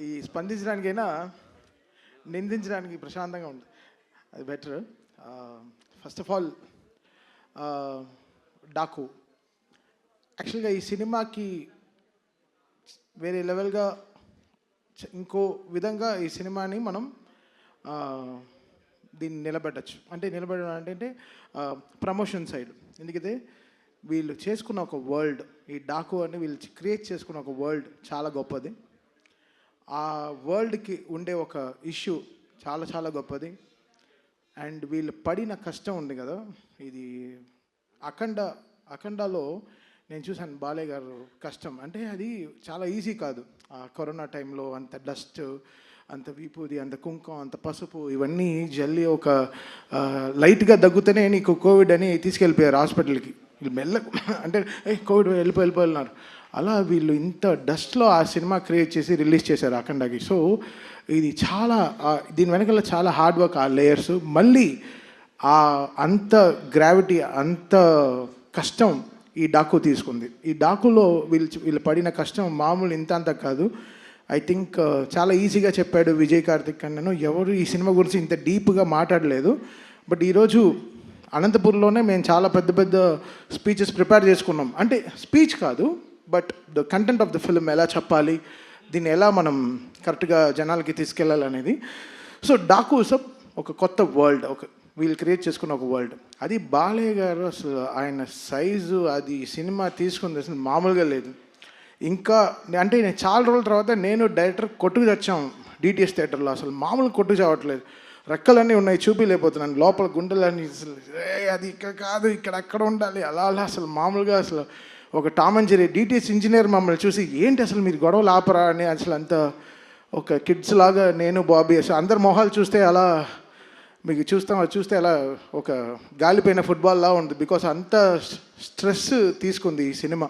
ఈ స్పందించడానికైనా నిందించడానికి ప్రశాంతంగా ఉంది. అది better. First of all Daaku. యాక్చువల్గా ఈ సినిమాకి వేరే లెవెల్గా ఇంకో విధంగా ఈ సినిమాని మనం దీన్ని నిలబెట్టచ్చు. అంటే నిలబెట్టడం అంటే ప్రమోషన్ సైడ్ ఎందుకంటే వీళ్ళు చేసుకున్న ఒక వరల్డ్ ఈ డాకు అని వీళ్ళు క్రియేట్ చేసుకున్న ఒక వరల్డ్ చాలా గొప్పది. ఆ వరల్డ్కి ఉండే ఒక ఇష్యూ చాలా చాలా గొప్పది. అండ్ వీళ్ళు పడిన కష్టం ఉంది కదా. ఇది అఖండ అఖండలో నేను చూశాను బాలయ్య గారు కష్టం. అంటే అది చాలా ఈజీ కాదు. ఆ కరోనా టైంలో అంత డస్ట్ అంత విపూది అంత కుంకం అంత పసుపు ఇవన్నీ జల్లి ఒక లైట్గా దగ్గుతూనే నీకు కోవిడ్ అని తీసుకెళ్ళిపోయారు హాస్పిటల్కి. వీళ్ళు మెల్ల అంటే ఏ కోవిడ్ వెళ్ళిపో వెళ్ళిపోయినారు అలా వీళ్ళు ఇంత డస్ట్లో ఆ సినిమా క్రియేట్ చేసి రిలీజ్ చేశారు అఖండకి. సో ఇది చాలా దీని వెనకాల చాలా హార్డ్ వర్క్ ఆ లేయర్స్. మళ్ళీ ఆ అంత గ్రావిటీ అంత కష్టం ఈ డాకు తీసుకుంది. ఈ డాకులో వీళ్ళు వీళ్ళు పడిన కష్టం మామూలు ఇంత అంత కాదు. ఐ థింక్ చాలా ఈజీగా చెప్పాడు విజయ్ కార్తిక్ అన్నను. ఎవరు ఈ సినిమా గురించి ఇంత డీప్గా మాట్లాడలేదు. బట్ ఈరోజు అనంతపూర్లోనే మేము చాలా పెద్ద పెద్ద స్పీచెస్ ప్రిపేర్ చేసుకున్నాం. అంటే స్పీచ్ కాదు but the content of the film ఎలా చెప్పాలి? దీన్ని ఎలా మనం కరెక్ట్గా జనాలకి తీసుకెళ్ళాలనేది. సో డాకు సబ్ ఒక కొత్త వరల్డ్. ఒక వీళ్ళు క్రియేట్ చేసుకున్న ఒక వరల్డ్. అది బాలయ్య గారు అసలు ఆయన సైజు అది సినిమా తీసుకుంది అసలు మామూలుగా లేదు. ఇంకా అంటే నేను చాలా రోజుల తర్వాత నేను డైరెక్టర్ కొట్టుకు తెచ్చాం డిటిఎస్ థియేటర్లో. అసలు మామూలు కొట్టుకు చావట్లేదు. రెక్కలన్నీ ఉన్నాయి చూపిలేకపోతున్నాను. లోపల గుండెలన్నీ అసలు అది ఇక్కడ కాదు ఇక్కడ అక్కడ ఉండాలి. అలా అలా అసలు మామూలుగా అసలు ఒక టామ్ అండ్ జెర్రీ ఇంజనీర్ మమ్మల్ని చూసి ఏంటి అసలు మీరు గొడవలు ఆపరా అని అసలు అంత ఒక కిడ్స్ లాగా నేను బాబీ అసలు అందరి మొహాలు చూస్తే అలా మీకు చూస్తాం అది చూస్తే అలా ఒక గాలిపోయిన ఫుట్బాల్లా ఉంది. బికాస్ అంత స్ట్రెస్ తీసుకుంది ఈ సినిమా.